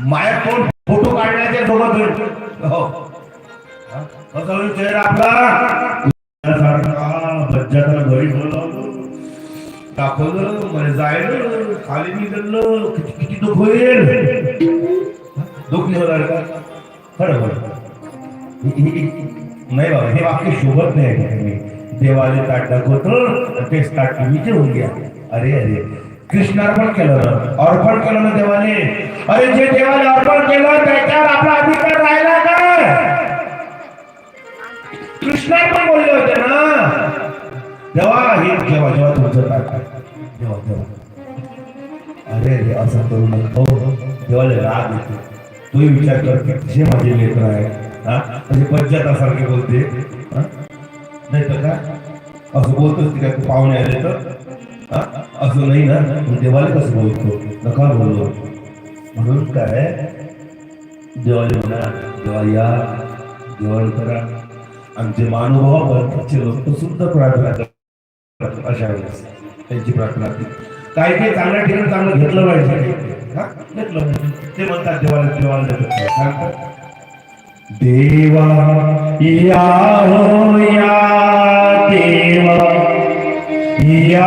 माया phone photo काढण्याच्या सोबत हो. हा? चेहरा आपला? सारखा घरी बोलावलं दाखवलं मला जायलं खाली निघालं किती किती दुःख होईल? दुःख नाही होणार का? खरं खरं नाही बाबा हे वाक्य शोभत नाही. मी देवाले ताट दाखवतो तेच ताट तुम्ही होऊन घ्या अरे अरे. कृष्णार्पण केलं ना अर्पण केलं ना देवाने? अरे जे देवाने अर्पण केलं त्याच्यावर आपला अधिकार राहिला काय? कृष्णार्पण बोलले होते ना? देवा हे जेव्हा जेव्हा तुमचं ताट देवा अरे अरे असं करू नको. हो हो. देवाला राग येतो. तोही विचार कर जे माझे लेकर आहे हा? म्हणजे पंचायतासारखे बोलते हा? नाही तर का असं बोलतोच ती काय तू पाहुणे आले तर? असं नाही ना मग देवाला कसं बोलतो? नका बोललो म्हणून काय? देवाला म्हणा देवा या जेवण करा. आमचे महानुभाव लोक सुद्धा प्रार्थना करतात अशा वेळेस त्यांची प्रार्थना काय काही काही चांगल्या ठिकाणी चांगलं घेतलं पाहिजे. घेतलं ते म्हणतात देवाला देवाला सांगतात. देवा या हो या देवा या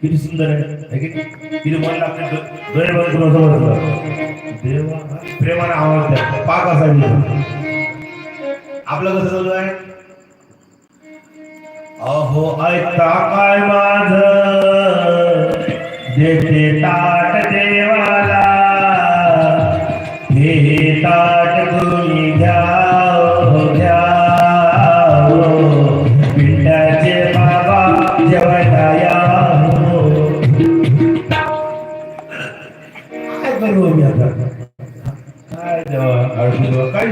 किती सुंदर आहे. किती मन लागते देवा प्रेमाने आवाज द्या पाक असायला आपलं कसं चालू आहे अहो ऐकता काय माझ? देते ता आता काय देवा काय